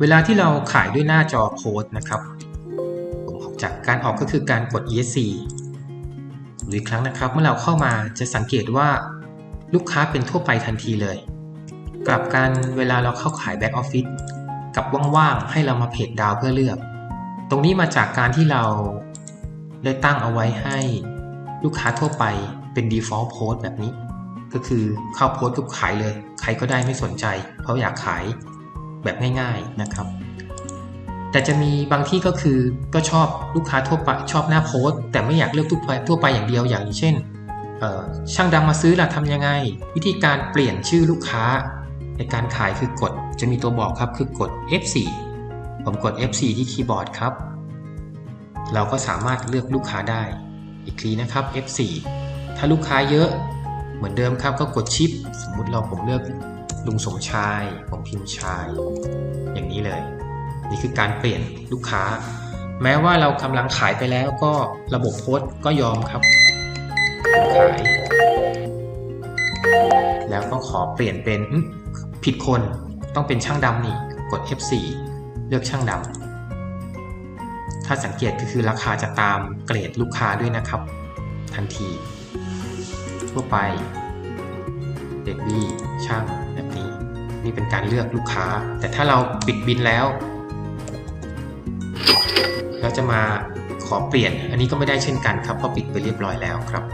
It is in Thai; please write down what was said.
เวลาที่เราขายด้วยหน้าจอโพสต์นะครับผมออกจากการออกก็คือการกด ESC ดูอีกครั้งนะครับ เมื่อเราเข้ามาจะสังเกตว่าลูกค้าเป็นทั่วไปทันทีเลย กลับกันเวลาเราเข้าขายแบ็กออฟฟิศกับว่างๆให้เรามาเพจดาวเพื่อเลือก ตรงนี้มาจากการที่เราได้ตั้งเอาไว้ให้ลูกค้าทั่วไปเป็น default post แบบนี้ ก็คือเข้าโพสต์ก็ขายเลย ใครก็ได้ไม่สนใจ เพราะอยากขาย แบบง่ายๆนะครับ แต่จะมีบางที่ก็คือก็ชอบลูกค้าทั่วไปชอบหน้าโพสต์แต่ไม่อยากเลือกทั่วไปทั่วไปอย่างเดียวอย่างเช่นช่างดำมาซื้อล่ะทำยังไง วิธีการเปลี่ยนชื่อลูกค้า ในการขายคือกด จะมีตัวบอกครับคือกด F4 ผมกด F4 ที่คีย์บอร์ดครับ เราก็สามารถเลือกลูกค้าได้ อีกทีนะครับ F4 ถ้าลูกค้าเยอะเหมือนเดิมครับก็กดชิป สมมุติเราผมเลือก ลุงสมชายผมพิมพ์ชาย อย่างนี้เลย นี่คือการเปลี่ยนลูกค้า แม้ว่าเรากำลังขายไปแล้วก็ระบบโพสก็ยอมครับ ขาย แล้วก็ขอเปลี่ยนเป็นผิดคนต้องเป็นช่างดำนี่ กด F4 เลือกช่างดำถ้าสังเกตก็คือราคาจะตามเกรดลูกค้าด้วยนะครับ ทันที ทั่วไป เดบี้ช่างแบบนี้ นี่เป็นการเลือกลูกค้า แต่ถ้าเราปิดบินแล้ว เราจะมาขอเปลี่ยน อันนี้ก็ไม่ได้เช่นกันครับเพราะปิดไปเรียบร้อยแล้วครับ